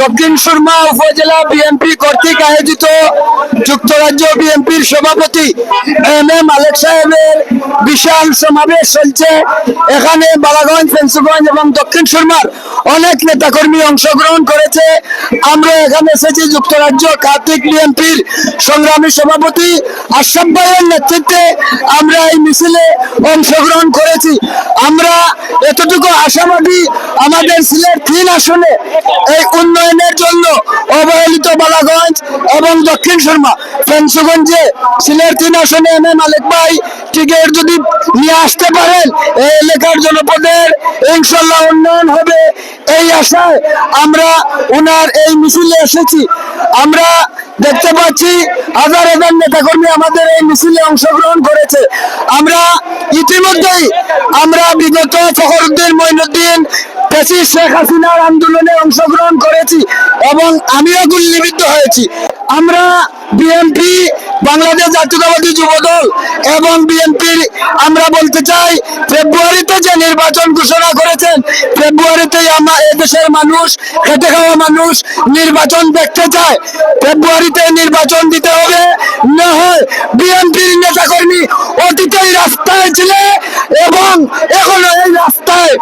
দক্ষিণ সুরমা উপজেলা বিএনপি কর্তৃক আয়োজিত যুক্তরাজ্য বিএনপির সভাপতি এম এম মালেক সাহেবের বিশাল সমাবেশ চলছে। এখানে বালাগঞ্জ, ফেন্সুগঞ্জ এবং দক্ষিণ সুরমার অনেক নেতাকর্মী অংশগ্রহণ করেছে। আমরা এখানে এসেছি যুক্তরাজ্য কার্তিক বিএনপির সংগ্রামী সভাপতি আশরাফ নেতৃত্বে। আমরা এই মিছিলে অংশগ্রহণ করেছি। আমরা এতটুকু আশাবাদী আমাদের সিলেট তিন আসনে এই উন্নয়নের জন্য অবহেলিত বালাগঞ্জ এবং দক্ষিণ শর্মা। ফেন্সুগঞ্জে সিলেট তিন আসনে এম এ মালিক ভাই টিকিট যদি নিয়ে আসতে পারেন, এই এলাকার জনপদের ইনশাল্লাহ উন্নয়ন হবে। এই আশায় আমরা উনার এই মিছিলে এসেছি। আমরা দেখতে পাচ্ছি হাজার হাজার নেতাকর্মী আমাদের এই মিছিলে অংশগ্রহণ করেছে। আমরা ইতিমধ্যেই আমরা বিগত ফখরুদ্দিন মঈনুদ্দিন পেশি শেখ হাসিনার আন্দোলনে অংশগ্রহণ করেছি এবং আমিও গুল্লিবিদ্ধ হয়েছি। আমরা বিএনপি বাংলাদেশ জাতীয়তাবাদী যুবদল এবং বিএনপির আমরা বলতে চাই, ফেব্রুয়ারিতে যে নির্বাচন ঘোষণা করেছেন, ফেব্রুয়ারিতেই আমরা এদেশের মানুষ, খেটে খাওয়া মানুষ নির্বাচন দেখতে চায় ফেব্রুয়ারিতে নির্বাচন দিতে হবে, না হয় বিএনপির নেতাকর্মী অতীতেই রাস্তায় ছিলে এবং এখনও এই রাস্তায়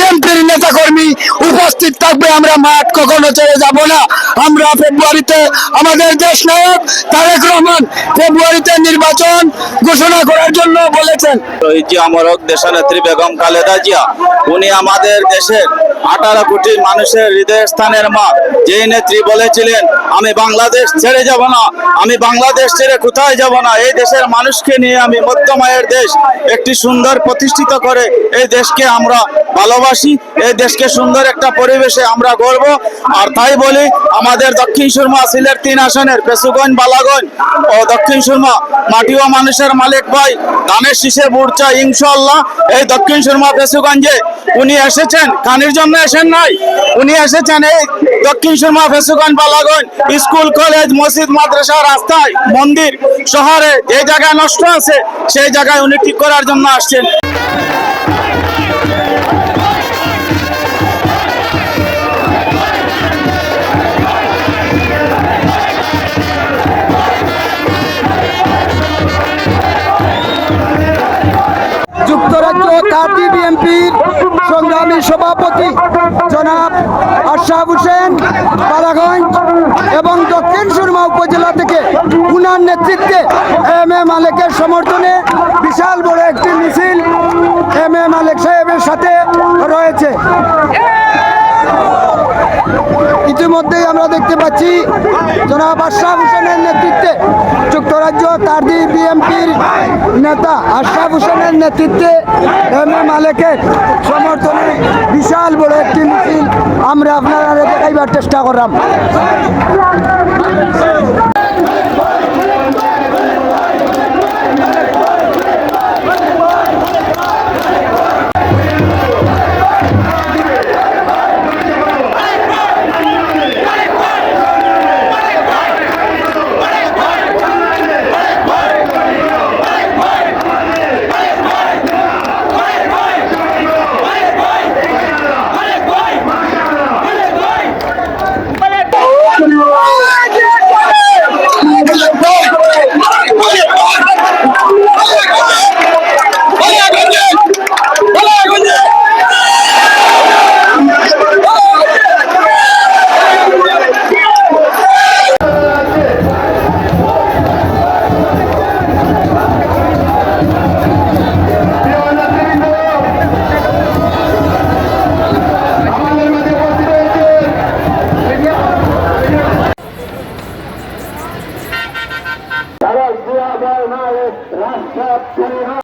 বিএনপির নেতাকর্মী উপস্থিত থাকবে আমরা মাঠ কখনো চলে যাব না। আমরা ফেব্রুয়ারিতে আমাদের দেশ নায়ক তারেক রহমান ফেব্রুয়ারিতে নির্বাচন ঘোষণা করার জন্য বলেছেন। জিয়া দেশনেত্রী বেগম খালেদা জিয়া, উনি আমাদের দেশের আঠারো কোটি মানুষের হৃদয় স্থানের মা। যেই নেত্রী বলেছিলেন, আমি বাংলাদেশ ছেড়ে যাব না, আমি বাংলাদেশ ছেড়ে কোথায় যাব না, এই দেশের মানুষকে নিয়ে আমি মধ্যমায়ের দেশ, একটি সুন্দর প্রতিষ্ঠিত করে এই দেশকে আমরা ভালোবাসি, এই দেশকে সুন্দর একটা পরিবেশে আমরা গর্ব আর তাই বলি আমাদের দক্ষিণ সুরমা সিলেট তিন আসনের পেশুগঞ্জ বালাগঞ্জ ও দক্ষিণ সুরমা মাটিও মানুষের মালিক ভাই ধানের শীষে বুড়চা ইনশাল্লাহ এই দক্ষিণ সুরমা পেশুগঞ্জে উনি এসেছেন। কানির জন্য এসেন নাই? উনি এসেছেন এই দক্ষিণ সুরমা ফেসুগঞ্জ বালাগঞ্জ স্কুল, কলেজ, মসজিদ, মাদ্রাসা, রাস্তায়, মন্দির শহরে যে জায়গায় নষ্ট আছে, সেই জায়গায় উনি ঠিক করার জন্য আসছেন। কার্টি বিএনপির সংগ্রামী সভাপতি জনাব আশরাফ হোসেন বালাগঞ্জ এবং দক্ষিণ সুরমা উপজেলা থেকে উনার নেতৃত্বে এম এ মালেকের সমর্থনে বিশাল বড় একটি মিছিল এম এ মালেক সাহেবের সাথে রয়েছে। ইতিমধ্যেই আমরা দেখতে পাচ্ছি জনাব আশরাফ হোসেনের নেতৃত্বে যুক্তরাজ্য তারদি বিএমপির নেতা আশরাফ হোসেনের নেতৃত্বে এম এ মালেকের সমর্থনে বিশাল বড় একটি মিছিল। আমরা আপনারা দেখাইবার চেষ্টা করলাম।